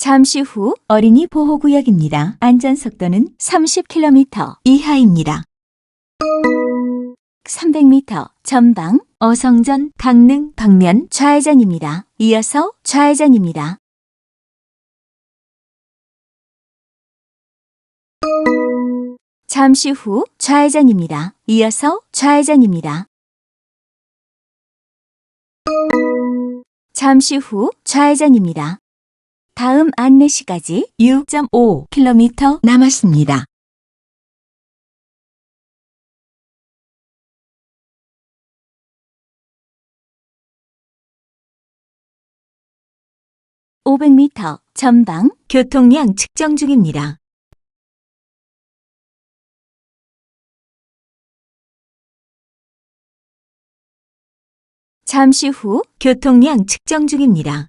잠시 후 어린이 보호구역입니다. 안전속도는 30km 이하입니다. 300m 전방 어성전 강릉 방면 좌회전입니다. 이어서 좌회전입니다. 잠시 후 좌회전입니다. 이어서 좌회전입니다. 잠시 후 좌회전입니다. 다음 안내시까지 6.5km 남았습니다. (500m) 전방 교통량 측정 중입니다. 잠시 후 교통량 측정 중입니다.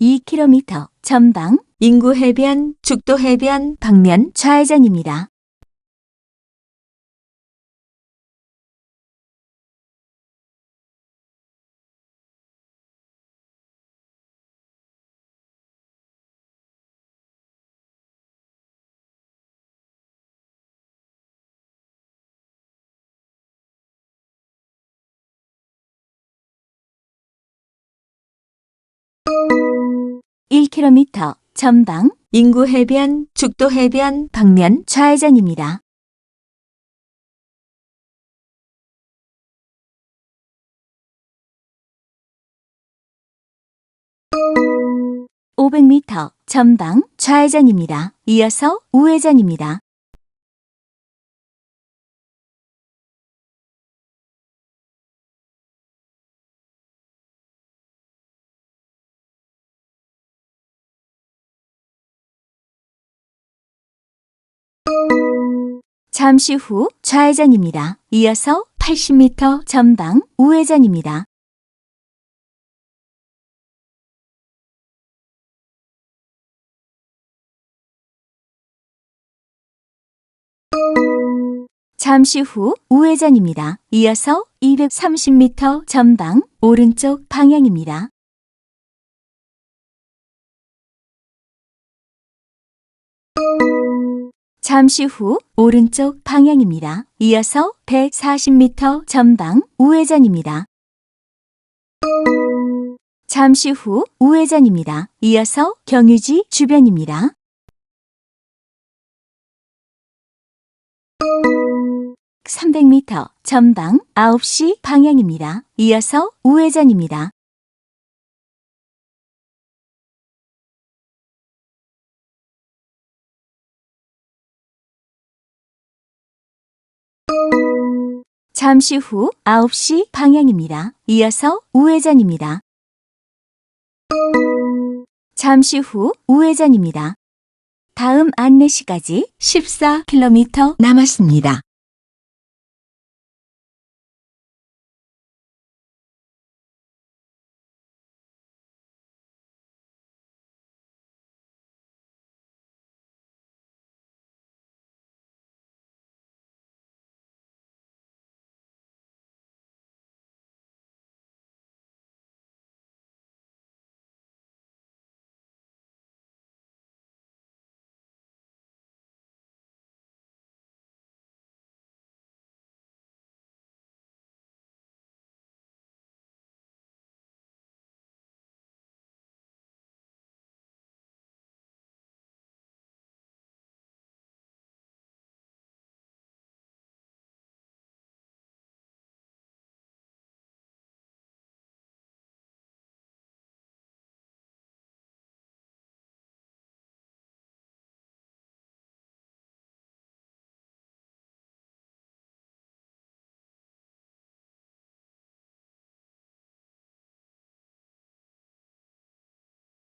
(2km) 전방 인구 해변 죽도 해변 방면 좌회전입니다. (1km) 전방 인구 해변 죽도 해변 방면 좌회전입니다. (500m) 전방 좌회전입니다. 이어서 우회전입니다. 잠시 후 좌회전입니다. 이어서 80m 전방 우회전입니다. 잠시 후 우회전입니다. 이어서 230m 전방 오른쪽 방향입니다. 잠시 후 오른쪽 방향입니다. 이어서 140m 전방 우회전입니다. 잠시 후 우회전입니다. 이어서 경유지 주변입니다. (300m) 전방 9시 방향입니다. 이어서 우회전입니다. 잠시 후 9시 방향입니다. 이어서 우회전입니다. 잠시 후 우회전입니다. 다음 안내시까지 14km 남았습니다.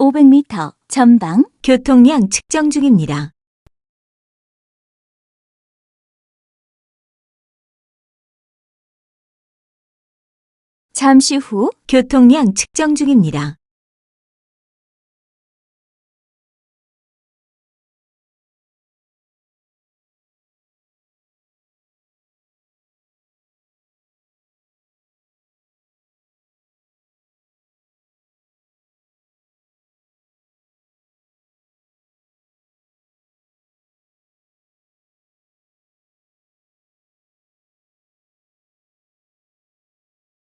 (500m) 전방 교통량 측정 중입니다. 잠시 후 교통량 측정 중입니다.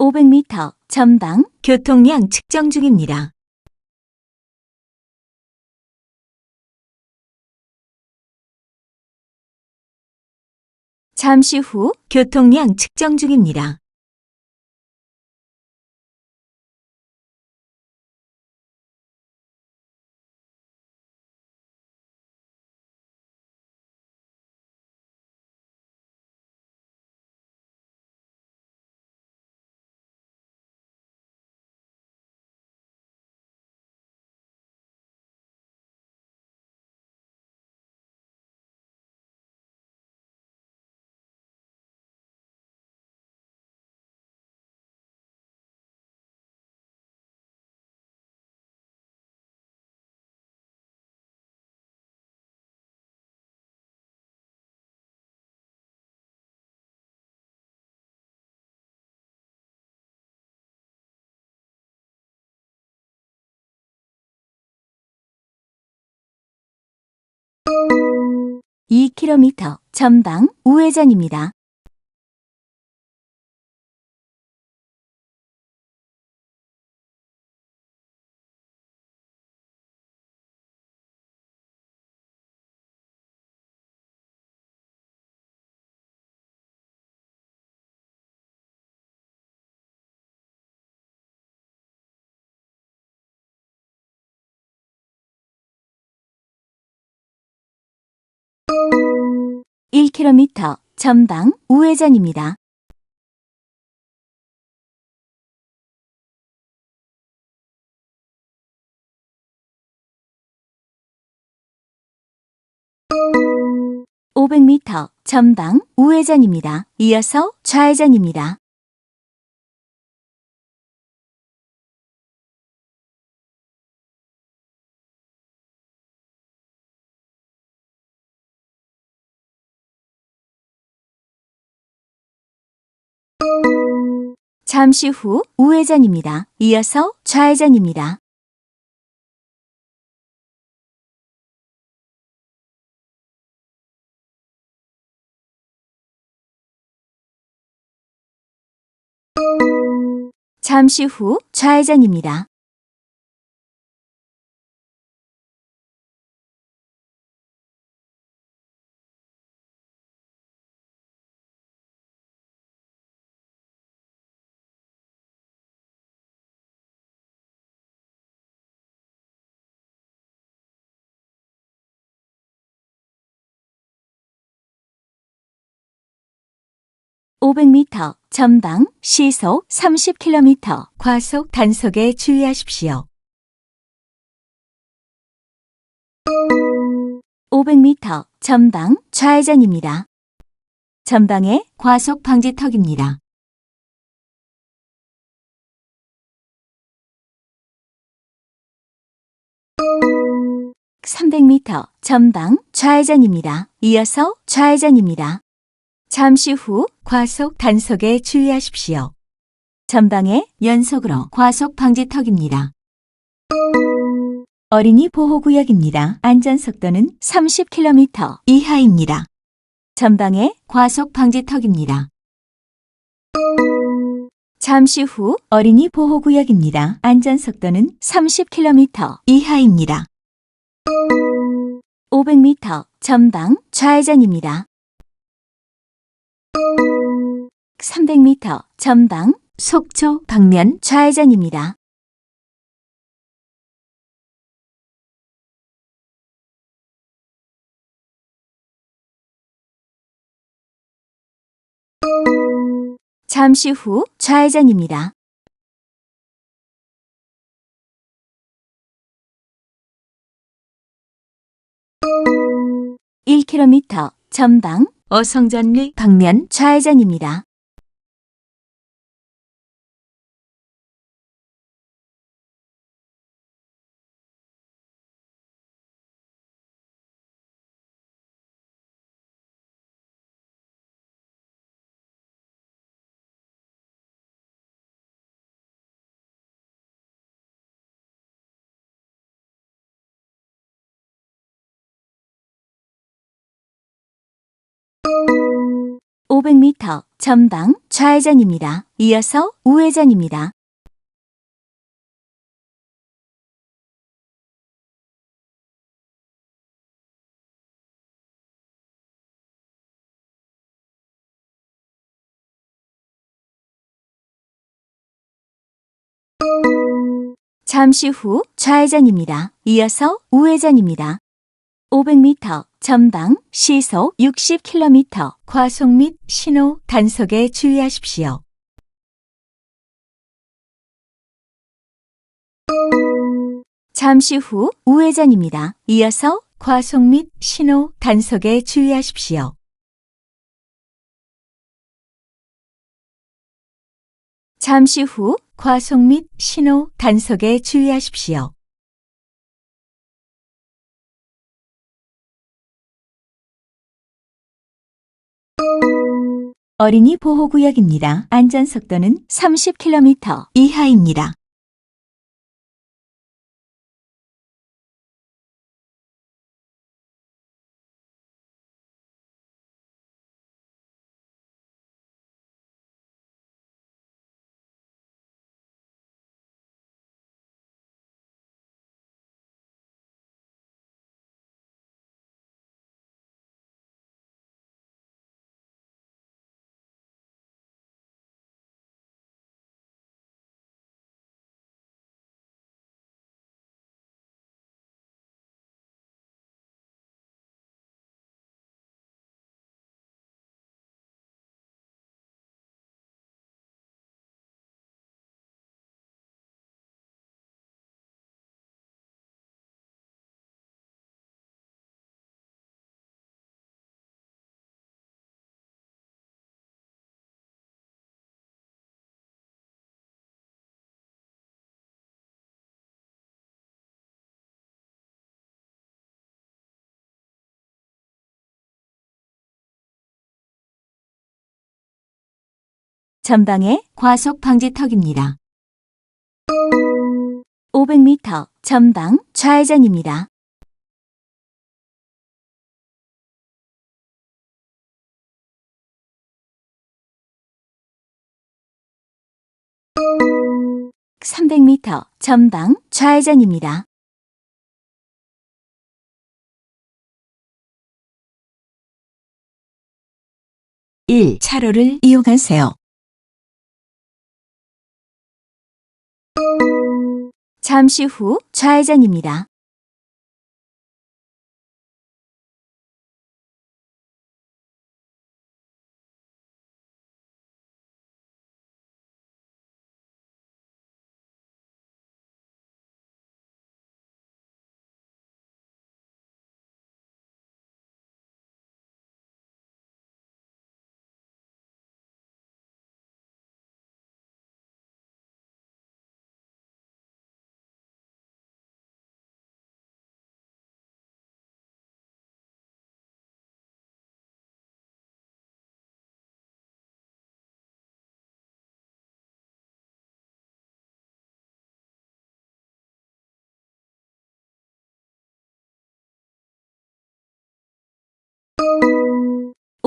(500m) 전방 교통량 측정 중입니다. 잠시 후 교통량 측정 중입니다. (2km) 전방 우회전입니다. 1km 전방 우회전입니다. (500m) 전방 우회전입니다. 이어서 좌회전입니다. 잠시 후 우회전입니다. 이어서 좌회전입니다. 잠시 후 좌회전입니다. (500m) 전방 시속 (30km) 과속 단속에 주의하십시오. (500m) 전방 좌회전입니다. 전방에 과속 방지턱입니다. (300m) 전방 좌회전입니다. 이어서 좌회전입니다. 잠시 후 과속 단속에 주의하십시오. 전방에 연속으로 과속 방지턱입니다. 어린이 보호구역입니다. 안전속도는 30km 이하입니다. 전방에 과속 방지턱입니다. 잠시 후 어린이 보호구역입니다. 안전속도는 30km 이하입니다. 500m 전방 좌회전입니다. 300m 전방 속초 방면 좌회전입니다. 잠시 후 좌회전입니다. (1km) 전방 어성전리 방면 좌회전입니다. (500m) 전방 좌회전입니다. 이어서 우회전입니다. 잠시 후 좌회전입니다. 이어서 우회전입니다. 500m 전방 시속 60km 과속 및 신호 단속에 주의하십시오. 잠시 후 우회전입니다. 이어서 과속 및 신호 단속에 주의하십시오. 잠시 후 과속 및 신호 단속에 주의하십시오. 어린이 보호구역입니다. 안전속도는 30km 이하입니다. 전방에 과속 방지턱입니다. 500m 전방 좌회전입니다. (300m) 전방 좌회전입니다. (1) 차로를 이용하세요. 잠시 후 좌회전입니다.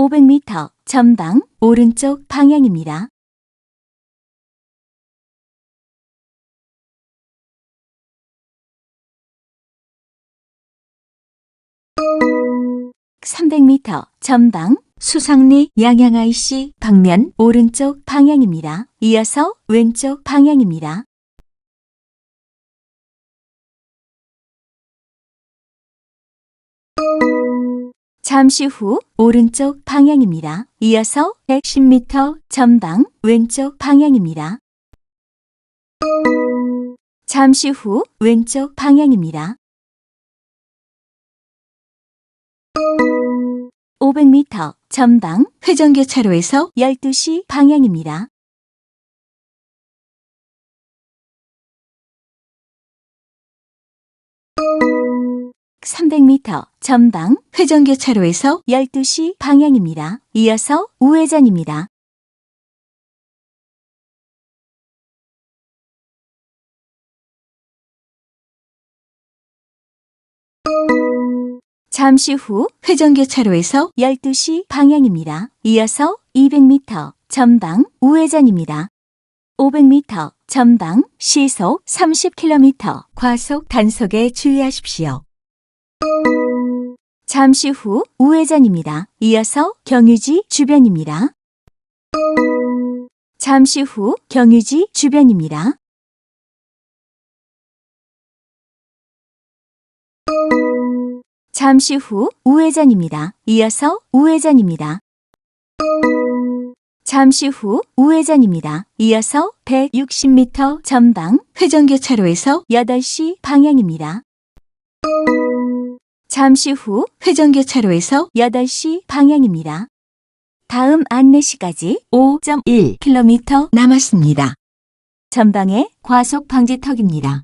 (500m) 전방 오른쪽 방향입니다. (300m) 전방 수상리 양양 IC 방면 오른쪽 방향입니다. 이어서 왼쪽 방향입니다. 잠시 후 오른쪽 방향입니다. 이어서 110m 전방 왼쪽 방향입니다. 잠시 후 왼쪽 방향입니다. 500m 전방 회전교차로에서 12시 방향입니다. (300m) 전방 회전교차로에서 12시 방향입니다. 이어서 우회전입니다. 잠시 후 회전교차로에서 12시 방향입니다. 이어서 200m 전방 우회전입니다. 500m 전방 시속 30km 과속 단속에 주의하십시오. 잠시 후 우회전입니다. 이어서 경유지 주변입니다. 잠시 후 경유지 주변입니다. 잠시 후 우회전입니다. 이어서 우회전입니다. 잠시 후 우회전입니다. 이어서 160m 전방 회전교차로에서 8시 방향입니다. 잠시 후 회전교차로에서 8시 방향입니다. 다음 안내시까지 5.1km 남았습니다. 전방에 과속 방지턱입니다.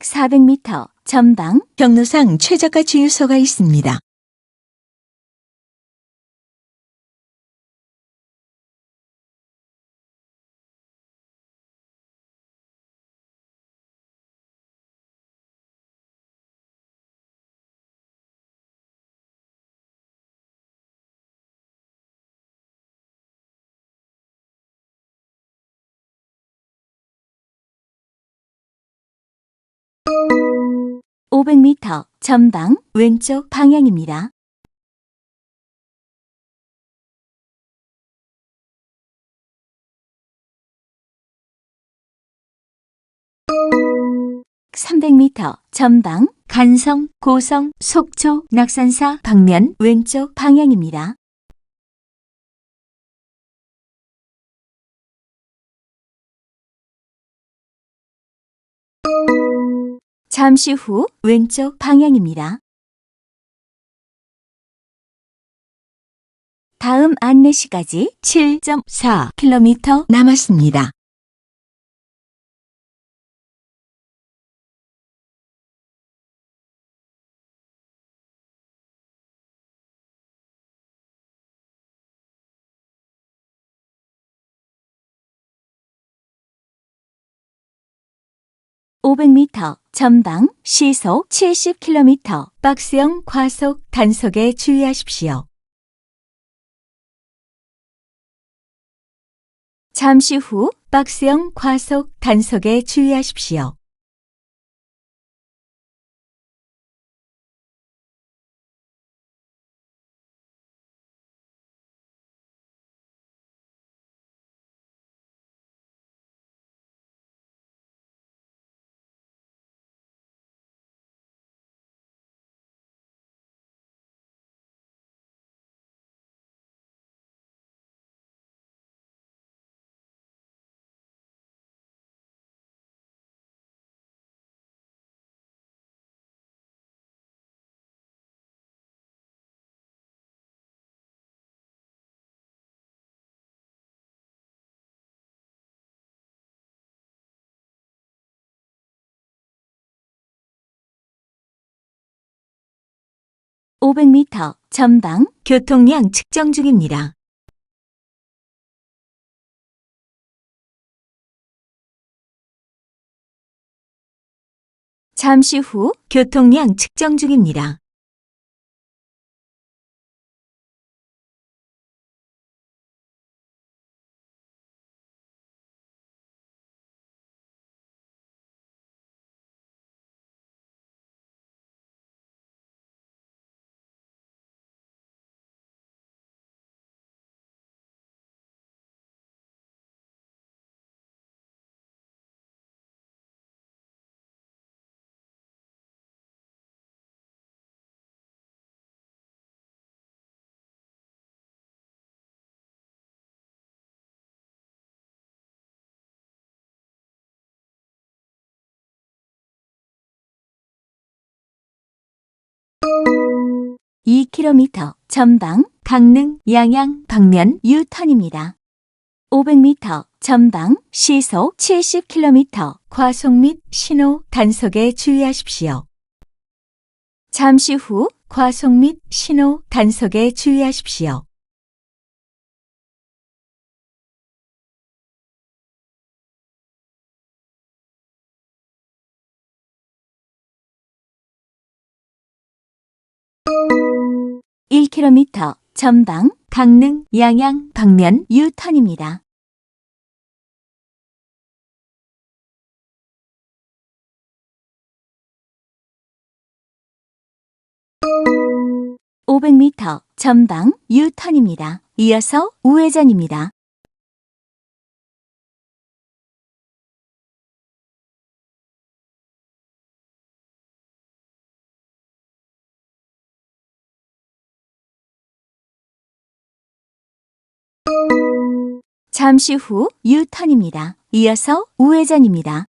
400m 전방 경로상 최저가 주유소가 있습니다. 오0 0 m 전방 왼쪽 방향입니다. (300m) 전방 간성, 고성, 속초, 낙산사 방면 왼쪽 방향입니다. 잠시 후 왼쪽 방향입니다. 다음 안내시까지 7.4km 남았습니다. (500m) 전방 시속 70km 박스형 과속 단속에 주의하십시오. 잠시 후 박스형 과속 단속에 주의하십시오. (500m) 전방 교통량 측정 중입니다. 잠시 후 교통량 측정 중입니다. (2km) 전방 강릉 양양 방면 유턴입니다. 500m 전방 시속 70km 과속 및 신호 단속에 주의하십시오. 잠시 후 과속 및 신호 단속에 주의하십시오. (1km) 전방 강릉 양양 방면 유턴입니다. (500m) 전방 유턴입니다. 이어서 우회전입니다. 잠시 후 유턴입니다. 이어서 우회전입니다.